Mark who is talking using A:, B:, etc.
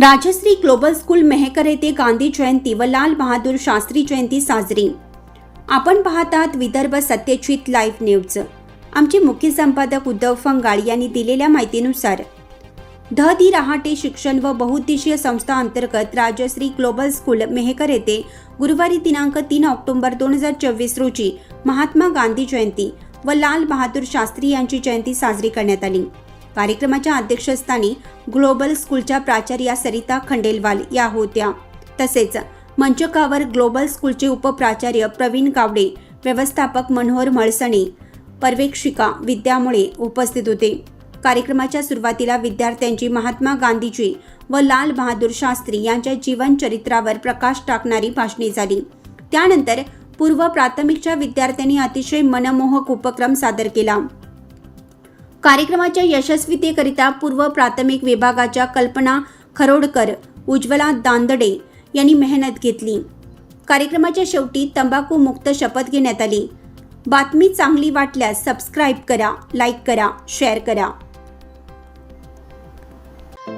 A: Rajshri global school Mehkar येथे गांधी जयंती व लाल बहादूर शास्त्री जयंती साजरी. आपण पाहत विदर्भ सत्यजित लाईव्ह न्यूज. आमचे मुख्य संपादक उद्धव फंगाळ यांनी दिलेल्या माहितीनुसार ध दी रहाटे शिक्षण व बहुउद्देशीय संस्था अंतर्गत राजश्री ग्लोबल स्कूल मेहकर येथे गुरुवारी दिनांक तीन ऑक्टोबर दोन हजार चोवीस रोजी महात्मा गांधी जयंती व लाल बहादूर शास्त्री यांची जयंती साजरी करण्यात आली. कार्यक्रमाच्या अध्यक्षस्थानी ग्लोबल स्कूलच्या प्राचार्या सरिता खंडेलवाल या होत्या. तसेच मंचकावर ग्लोबल स्कूलचे उपप्राचार्य प्रवीण गावडे व्यवस्थापक मनोहर मळसणे पर्यवेक्षिका विद्यामुळे उपस्थित होते. कार्यक्रमाच्या सुरुवातीला विद्यार्थ्यांची महात्मा गांधीजी व लाल बहादूर शास्त्री यांच्या जीवनचरित्रावर प्रकाश टाकणारी भाषणे झाली. त्यानंतर पूर्व प्राथमिकच्या विद्यार्थ्यांनी अतिशय मनमोहक उपक्रम सादर केला. कार्यक्रमाच्या यशस्वीतेकरिता पूर्व प्राथमिक विभागाच्या कल्पना खरोडकर उज्ज्वला दांदडे यांनी मेहनत घेतली. कार्यक्रमाच्या शेवटी तंबाखू मुक्त शपथ घेण्यात आली. बातमी चांगली वाटल्यास सबस्क्राईब करा लाईक करा शेअर करा.